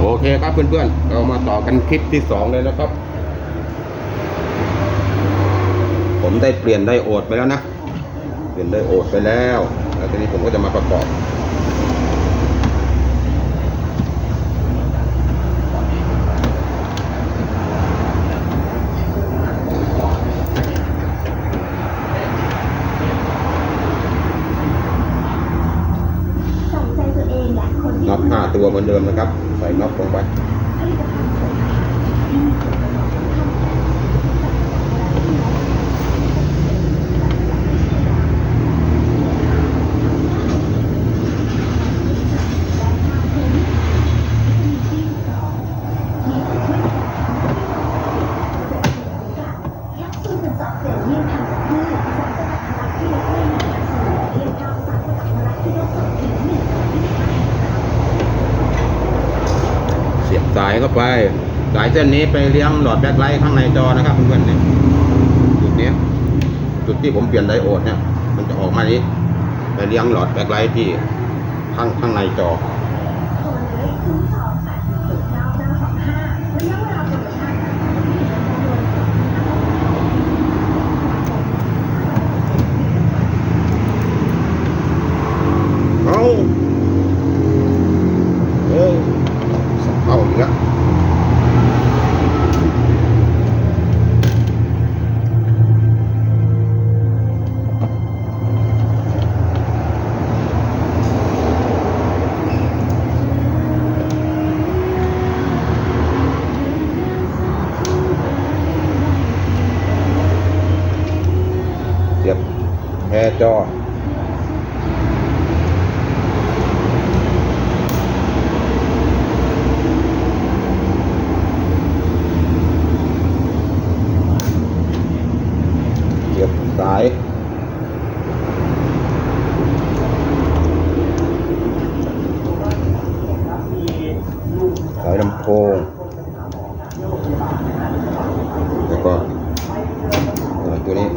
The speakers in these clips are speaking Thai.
โอเคครับเพื่อนๆ เรามาต่อกันคลิปที่สองเลยนะครับ ผมได้เปลี่ยนไดโอดไปแล้วนะ เปลี่ยนไดโอดไปแล้ว แล้วทีนี้ผมก็จะมาประกอบใส่ใจตัวเองและคนที่น็อตห้าตัวเหมือนเดิมนะครับ ใส่น็อตลงไป ผลิตภัณฑ์เสริมอาหารที่มีคุณภาพทำจากแคปซูลเป็นสารเสริมเลี่ยงทางจากพืชสารสกัดทางที่ลดไม่มีสารเลี่ยงทางสารสกัดทางที่ลดสารถึงหนึ่งร้อยยี่สิบห้า เสียบสายเข้า ไปสายเส้นนี้ไปเลี้ยงหลอดแบ็คไลท์ข้างในจอนะครับเพื่อนๆเนี่ยจุดนี้จุดที่ผมเปลี่ยนไดโอดเนี่ย มันจะออกมานี้ไปเลี้ยงหลอดแบ็คไลท์ที่ข้างข้างในจอ โทรเลยศูนย์สองแปดศูนย์เก้าเก้าสองห้าระยะเวลาโปรโมชั่นจำนวนสอง เอาเอ้ยสับเข้าอีกแล้วเสียบแอร์จอ เสียบสาย สายลำโพง แล้วก็สายตัวนี้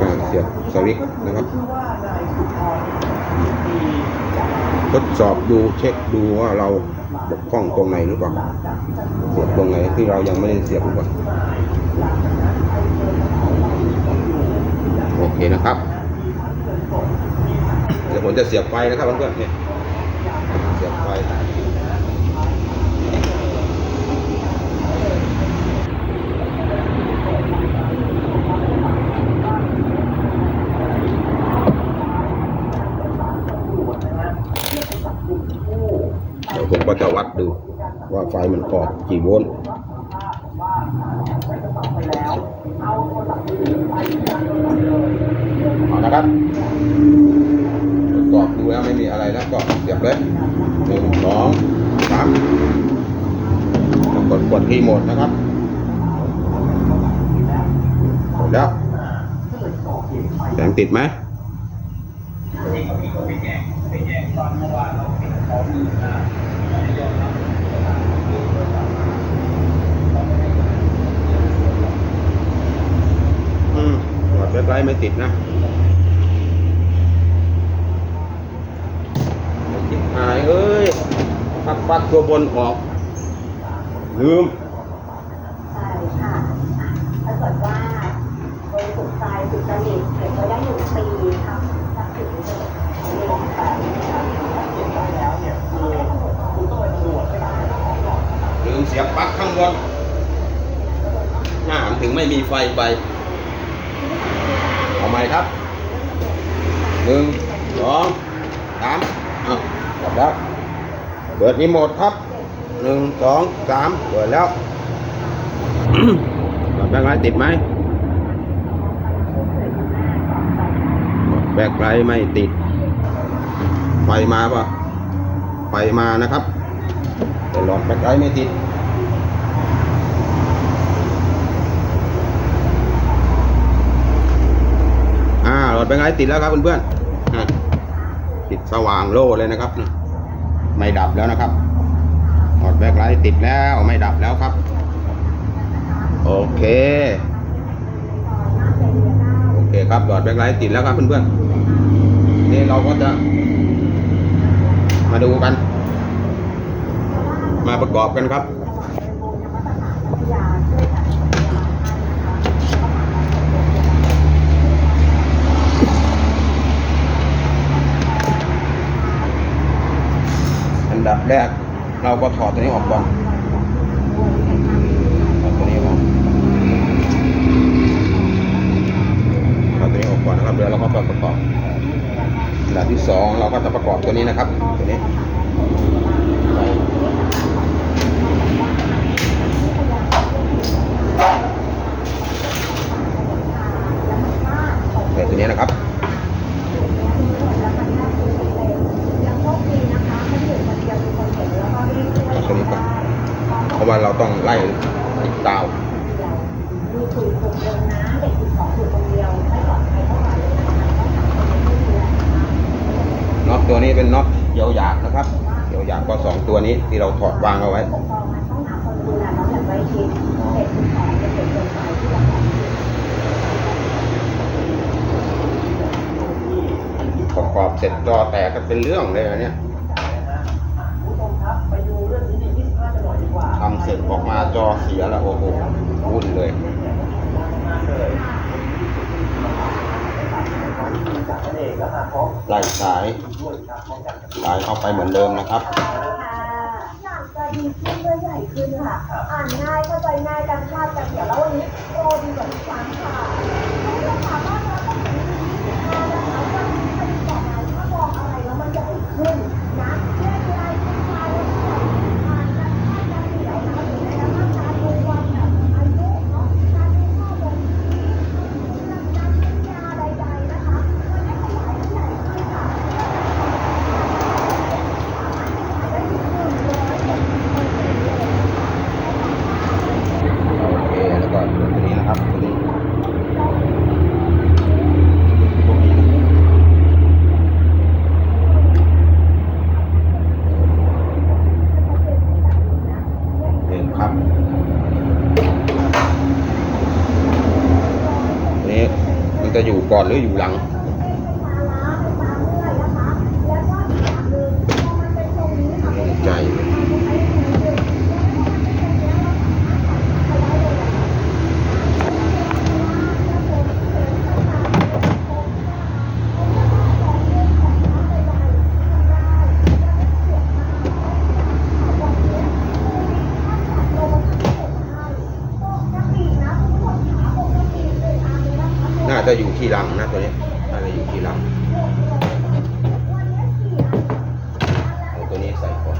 อ่าเสียบสวิตช์นะครับทดสอบดูเช็คดูว่าเราบกพร่องตรงไหนหรือเปล่าสียบตรงไหนที่เรายังไม่ได้เสียบหรือเปล่าโอเคนะครับเดี๋ยวผมจะเสียบไฟนะครับเพื่อนๆเนี่ยเสียบไฟ เดี๋ยวผม ก็จะวัดดูว่าไฟมันออกกี่โวลต์เอานะครับทดสอบดูแล้วไม่มีอะไรแล้วก็เสียบเลยหนึ่งสองสามแล้วกดกดรีโมทนะครับแล้วแสงติดไหม อืมหลอดแบ็ค ไลท์ไม่ติดนะไม่ติดหายเอ้ยพักปักตัวบนออก ลืมใช่ค่ะถ้ากิดว่าบริสุทธิ์ใจสุจริตเก็บไว้ได้หนึ่งปีครับถ้าถึงจะเรียนแต่ลืมเสียบปลั๊กข้างบนหน้ามันถึงไม่มีไฟไป ม่ครับหนึ่งสองสามอะกดแล้วเปิดรีโมทครับหนึ่งสองสามเปิดแล้วหลอดแบ็คไลท์ติดไหมหลอดแบ็คไลท์ไม่ติดไฟมาปะไฟมานะครับแต่หลอดแบ็คไลท์ไม่ติด อ่าหลอดแบ็คไลท์ติดแล้วครับเพื่อนๆอะติดสว่างโล่เลยนะครับนี่ไม่ดับแล้วนะครับหลอดแบ็คไลท์ติดแล้วไม่ดับแล้วครับคโอเค โอเคครับหลอดแบ็คไลท์ติดแล้วครับเพื่อนๆนี่เราก็จะ มาดูกัน มาประกอบกันครับ ดับแรก เราก็ถอดตัวนี้ออกก่อนถอดตัวนี้ออกถอดตัวนี้ออกก่อนนะครับเดี๋ยวเราก็มาประกอบอันดับที่สองเราก็จะประกอบตัวนี้นะครับ ตัวนี้ใส่ตัวนี้นะครับ เอาตัวนี้ก่อนเพราะว่าเรา ต้องไล่ติดดาวมีคุยคนเดียวนะเด็กสิบสองอยู่คนเดียวไม่ปลอดภัยเท่าไหร่เลยนะคะต้องทำให้ดีนะคะน็อตตัวนี้เป็นน็อตเกี่ยวหยากนะครับเกี่ยวหยากก็สองตัวนี้ที่เราถอดวางเอาไว้ ปกครองมันต้องหาคนดูแลน้องอย่างใกล้ชิดเด็กสิบสองเป็นเด็กเกินไปที่เราบอกประกอบเสร็จจอแตกก็เป็นเรื่องเลยอันเนี้ยทำ เสร็จออกมาจอเสียล้วโอ้โหวุ่นเลยไล่สายสายเข้าไปเหมือนเดิมนะครับอยากจะดีขึ้นด้วยใหญ่ขึ้นค่ะ อ่านง่ายเข้าใจง่ายกันคาดกันเดี๋ยวแล้ววันนี้โปรดีกว่าทุกครั้งค่ะไม่ต้องถามว่าเราต้องถึงยี่สิบห้านะคะว่ามีผลิตออกมาถ้ามองอะไรแล้วมันใหญ่ขึ้นนะแค่ลายเป็นลายแล้วก็อ่านกันคาดกันเดี๋ยวนะหรือแม้กระทั่งการดูวันแบบอายุเนาะการดูข้อบ่งชี้เรื่องการกินยาใดๆนะคะมันได้ขยายและใหญ่ขึ้นค่ะ โอเค แล้วก็ตัวนี้นะครับตัวนี้ตัวนี้นะเห็นครับตัวนี้มัน จะอยู่ก่อนหรืออยู่หลัง ใจ น่า จะอยู่ที่รังนะตัวนี้ น่าจะอยู่ที่หลังเอาตัวนี้ใส่ก่อน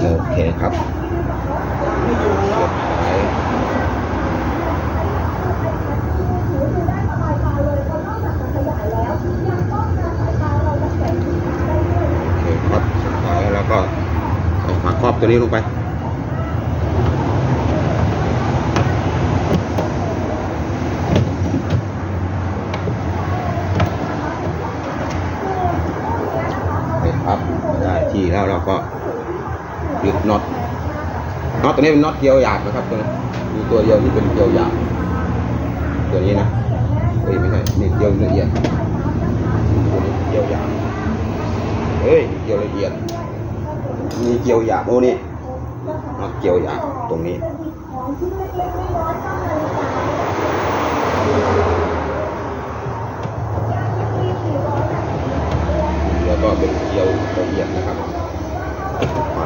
โอเคครับเรียบร้อยโอเคครับสุดท้ายแล้วก็ใส่ฝาครอบตัว นี้ลงไป ครับได้ที่แล้วเราก็ยึดน็อต น็อตตัวนี้เป็นน็อตเกลียวหยาบนะครับตัวนี้มีตัวเดียวที่เป็นเกลียวหยาบตัวนี้นะเฮ้ยไม่ใช่นี่เกลียวละเอียดตัวนี้เกลียวหยาบเฮ้ยเกลียวละเอียดมีเกลียวหยาบโอ้นี่ มาเกี่ยวอยางตรงนี้ แล้วก็เป็นเกี่ยวละเอียดนะครับไป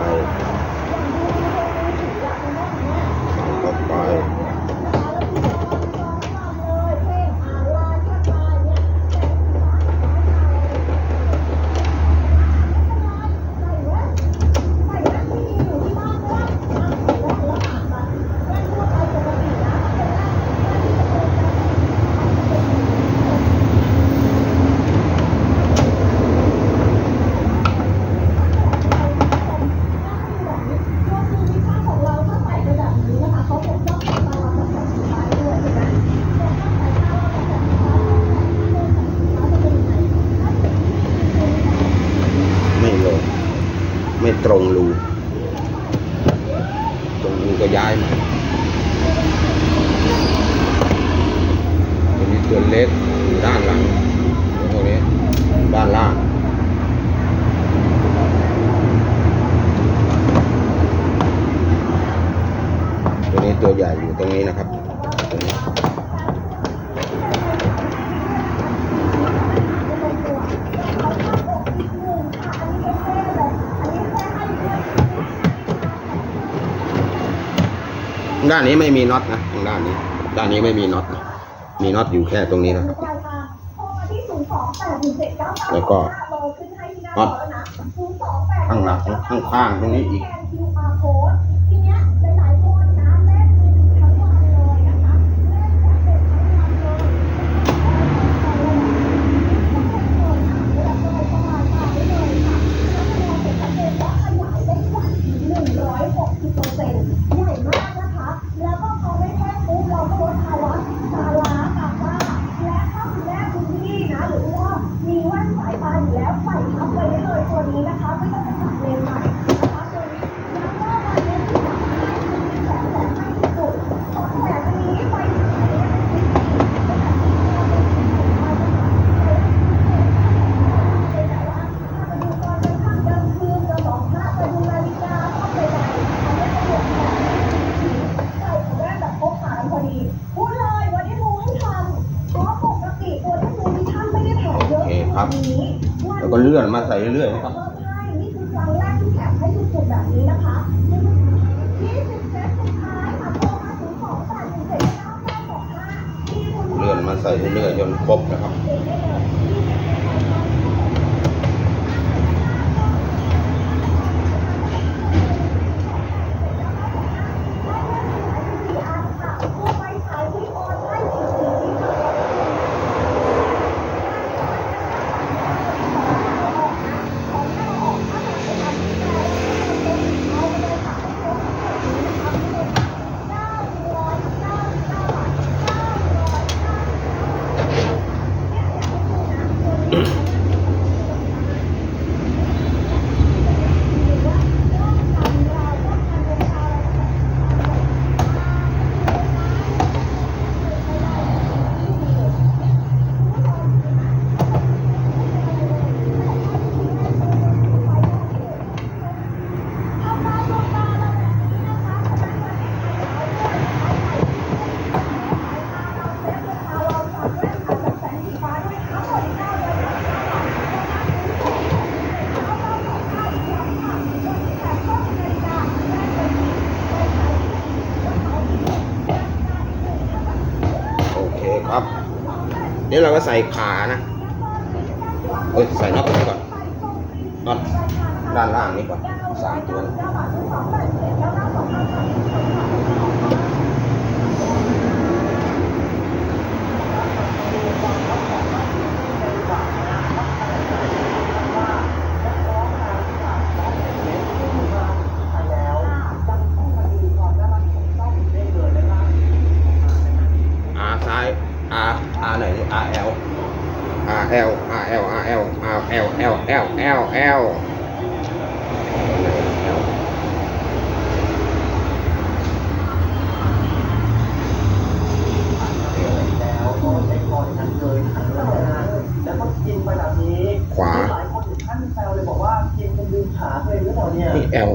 ด้านนี้ไม่มีน็อตนะตรงด้านนี้ ด้านนี้ไม่มีน็อตนะมีน็อตอยู่แค่ตรงนี้นะแล้วก็น็อตข้างหลังข้างๆตรงนี้อีก เลื่อนมาใส่เรื่อยๆ นี่เราก็ใส่ขานะเอ้ยใส่น็อตก่อนน็อตด้านล่างนี้ก่อนสามตัว ขาเลยหรือเปล่าเนี่ย นี่แอล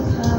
ไ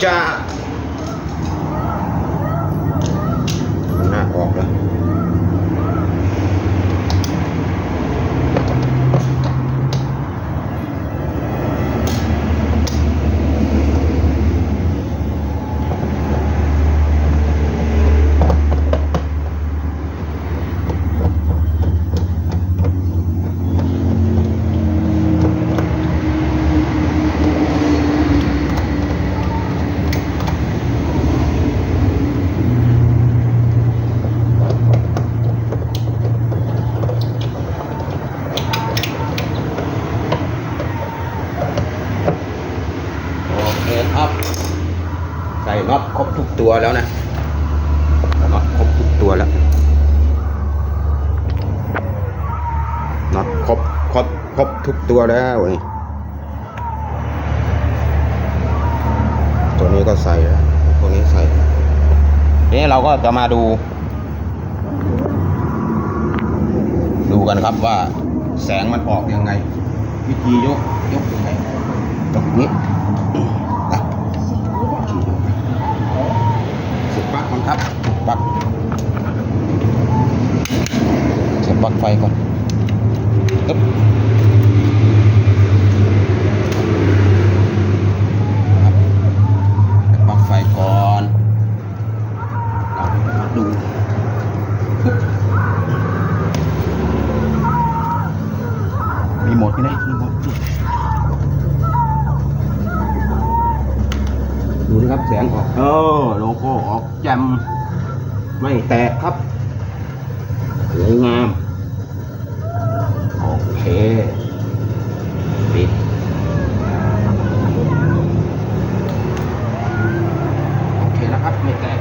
ถูกแล้วจ้าหน้าออกแล้ว โอเคครับ ใส่น็อตครบทุกตัวแล้วนะน็อตครบทุกตัวแล้วน็อตครบครบครบทุกตั วแล้วนี่ตัวนี้ก็ใส่แล้วตัวนี้ใส่นี้เราก็จะมาดู ดูกันครับว่าแสงมันออกยังไง วิธียกยกยังไงยกนี้อะสุดปักมันครับปักเสียบปลั๊กไฟก่อนอึ๊บเสียบปลั๊ ก่อนเราก็มาดูปึ๊บรีโมทที่ไหนรีโมทนี่ดูนะครับแสงออกเออโลโก้ออกแจมไม่แตกครับสวยงามโอเค ปิด โอเคนะครับ ไม่แตก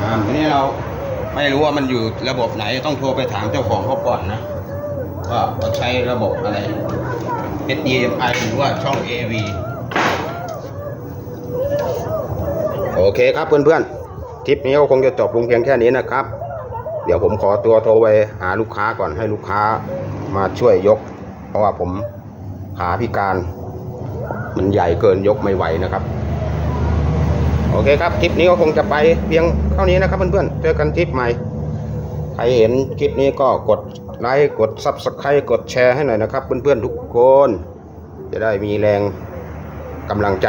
งามทีนี้เรา ไม่รู้ว่ามันอยู่ระบบไหนต้องโทรไปถามเจ้าของเขาก่อนนะว่าเขาใช้ระบบอะไร HDMI หรือว่าช่อง AV โอเคครับเพื่อนๆ คลิปนี้ก็คงจะจบลงเพียงแค่นี้นะครับ เดี๋ยวผมขอตัวโทรไปหาลูกค้าก่อนให้ลูกค้ามาช่วยยก เพราะว่าผมขาพิการ มันใหญ่เกินยกไม่ไหวนะครับ โอเคครับ คลิปนี้ก็คงจะไปเพียงเท่านี้นะครับเพื่อนๆ เจอกันคลิปใหม่ ใครเห็นคลิปนี้ก็กดไลค์ กด Subscribe กดแชร์ให้หน่อยนะครับ เพื่อนๆ ทุกคน จะได้มีแรงกำลังใจ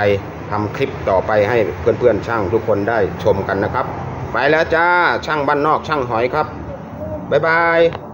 ทำคลิปต่อไปให้เพื่อนๆ ช่างทุกคนได้ชมกันนะครับ ไปแล้วจ้า ช่างบ้านนอกช่างหอยครับ บ๊ายบาย